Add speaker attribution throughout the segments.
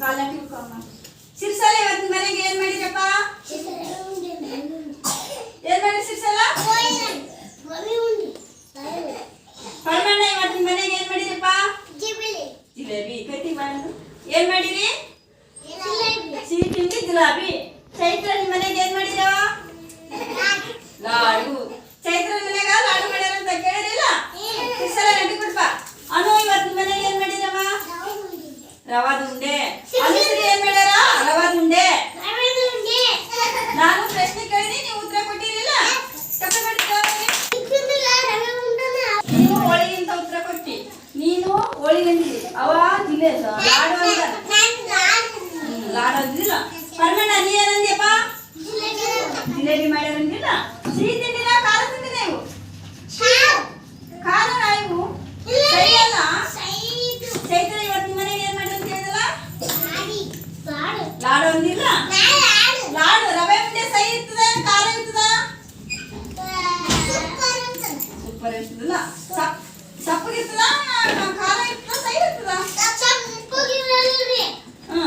Speaker 1: ಕಾಲ ತಿಳ್ಕೊಮ್ಮ ಸಿರ್ಸಲ ಇವತ್ತಿನ ಮನೆಗೆ ಏನ್ ಮಾಡಿರಪ್ಪ ಏನ್ ಮಾಡಿ ಸಿರ್ಸಲ ಪರಮಣ್ಣ ಇವತ್ತಿನ ಮನೆಗೆ ಏನ್ ಮಾಡಿರಪ್ಪ ಜಿಲೇಬಿ ಕಟ್ಟಿ ಮಾಡೋದು ಏನ್ ಮಾಡಿರಿ ಸಿಹಿ ತಿಂಡಿ ಜಿಲಾಬಿ ಚೈತ್ರ ನಿಮ್ಮ ಮನೆಗೆ ಏನ್ ಮಾಡಿರೋ ರವಾದ ಉಂಡೆ ಅನುಶ್ರೀ ಏನ್ ಮಾಡ್ಯಾರ? ರವಾದ ಉಂಡೆ ನಾನು ಪ್ರಶ್ನೆ ಕೇಳಿದೆ ನೀವು ಉತ್ತರ ಕೊಟ್ಟಿರಲಿಲ್ಲ? ತಪ್ಪು. ನೀನು ಹೋಳಿಗಿಂತ ಉತ್ತರ ಕೊಟ್ಟಿ. ನೀನು ಹೋಳಿಗೆ ಅಂದಿರಿ ಅವ ಜಿಲ್ಲೆ ಲಾಡು ಅಂತ ಲಾಡು. ಅಂದಿಲ್ಲ ಪರಮಣ್ಣ ನೀ ಏನಂದ್ಯಪ್ಪ? ಜಿಲೇಬಿ. ಮಾಡ್ಯಾರ ಅಂದಿಲ್ಲ ಲಾಡು ಅಂದಿಲ್ಲ? ಲಾಡು ರವೆ ಉಂಡೆ ಸೈ ಇರ್ತದ? ಖಾರ ಇರ್ತದ? ಸೂಪರ್ ಇರ್ತದಲ್ಲ. ಸಪ್ ಸಪ್ಪಗಿರ್ತದ ಖಾರ ಇರ್ತದ? ಸಹಿ ಇರ್ತದ? ಹಾ.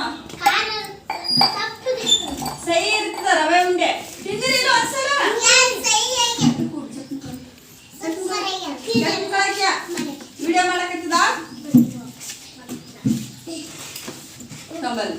Speaker 1: ಸಹಿ ಇರ್ತದ ರವೆ ಉಂಡೆ. ತಿಂದಿರಿಲ್ಲ ಒಂದ್ಸಲ ವಿಡಿಯೋ ಮಾಡಕತ್ತದ ನಂಬಲ್ಲಿ.